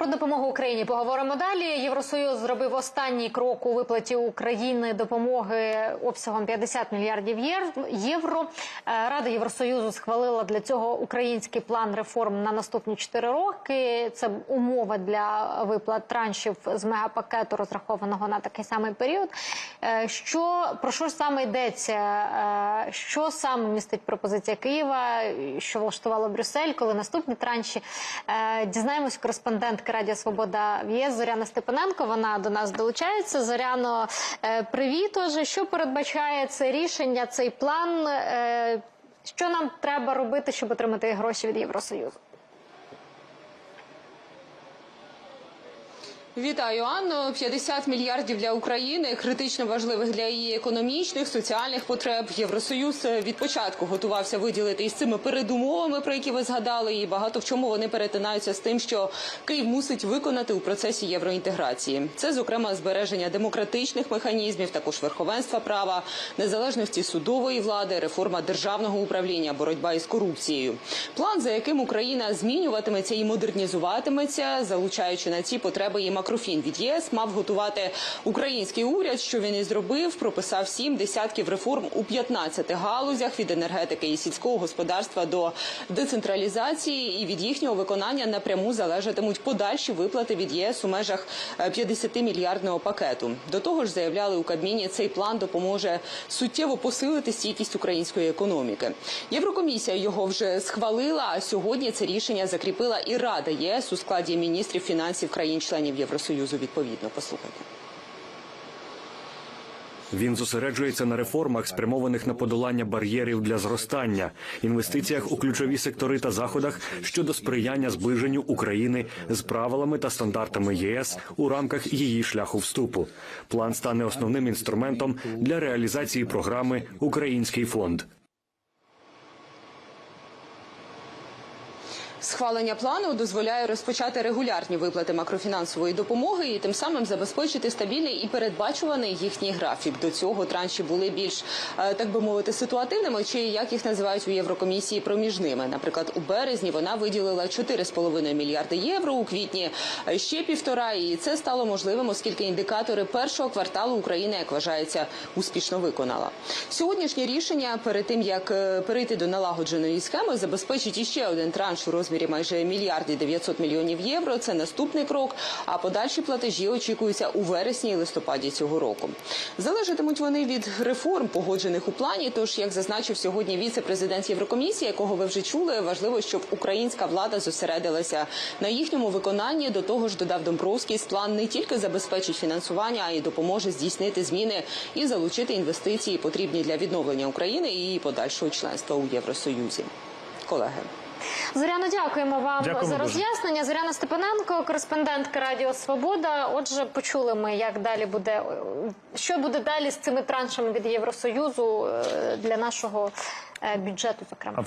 Про допомогу Україні поговоримо далі. Євросоюз зробив останній крок у виплаті України допомоги обсягом 50 мільярдів євро. Е, Рада Євросоюзу схвалила для цього український план реформ на наступні 4 роки. Це умова для виплат траншів з мегапакету, розрахованого на такий самий період. Е, Що про що ж саме йдеться? Е, Що саме містить пропозиція Києва, що влаштувало Брюссель, коли наступні транші? Дізнаємось у кореспондентки Радіо Свобода ЄС Зоряна Степаненко. Вона до нас долучається. Зоряно, е, привіт. Уже що передбачає це рішення, цей план? Е, Що нам треба робити, щоб отримати гроші від Євросоюзу? Вітаю, Анно. 50 мільярдів для України критично важливих для її економічних, соціальних потреб. Євросоюз від початку готувався виділити із цими передумовами, про які ви згадали, і багато в чому вони перетинаються з тим, що Київ мусить виконати у процесі євроінтеграції. Це, зокрема, збереження демократичних механізмів, також верховенства права, незалежності судової влади, реформа державного управління, боротьба із корупцією. План, за яким Україна змінюватиметься і модернізуватиметься, залучаючи на ці потреби і макрофін від єС, мав готувати український уряд. Що він і зробив, прописав сім десятків реформ у 15 галузях від енергетики і сільського господарства до децентралізації, і від їхнього виконання напряму залежатимуть подальші виплати від ЄС у межах е, 50 мільярдного пакету. До того ж, заявляли у Кабміні, цей план допоможе суттєво посилити стійкість української економіки. Єврокомісія його вже схвалила. А сьогодні це рішення закріпила і Рада ЄС у складі міністрів фінансів країн-членів Євросоюзу. Відповідно, послухайте. Він зосереджується на реформах, спрямованих на подолання бар'єрів для зростання, інвестиціях у ключові сектори та заходах щодо сприяння зближенню України з правилами та стандартами ЄС у рамках її шляху вступу. План стане основним інструментом для реалізації програми Український фонд. Схвалення плану дозволяє розпочати регулярні виплати макрофінансової допомоги і тим самим забезпечити стабільний і передбачуваний їхній графік. До цього транші були більш е, так би мовити ситуативними, чи як їх називають у Єврокомісії проміжними. Наприклад, у березні вона виділила 4,5 мільярди євро. У квітні е, ще півтора. І це стало можливим, оскільки індикатори першого кварталу Україна, як вважається, успішно виконала. Сьогоднішнє рішення перед тим як е, перейти до налагодженої схеми, забезпечить іще один транш у розмірі майже мільярди 900 мільйонів євро. Це наступний крок. А подальші платежі очікуються у вересні і листопаді цього року. Залежатимуть вони від реформ, погоджених у плані. Тож, як зазначив сьогодні віце-президент Єврокомісії, якого ви вже чули, важливо, щоб українська влада зосередилася на їхньому виконанні. До того ж, додав Домбровський, план не тільки забезпечить фінансування, а й допоможе здійснити зміни і залучити інвестиції, потрібні для відновлення України і подальшого членства у Євросоюзі. Колеги. Зоряно, дякуємо вам Дякуємо за роз'яснення. Зоряна Степаненко, кореспондентка Радіо Свобода. Отже, почули ми, як далі буде що буде далі з цими траншами від Євросоюзу е, для нашого е, бюджету, зокрема.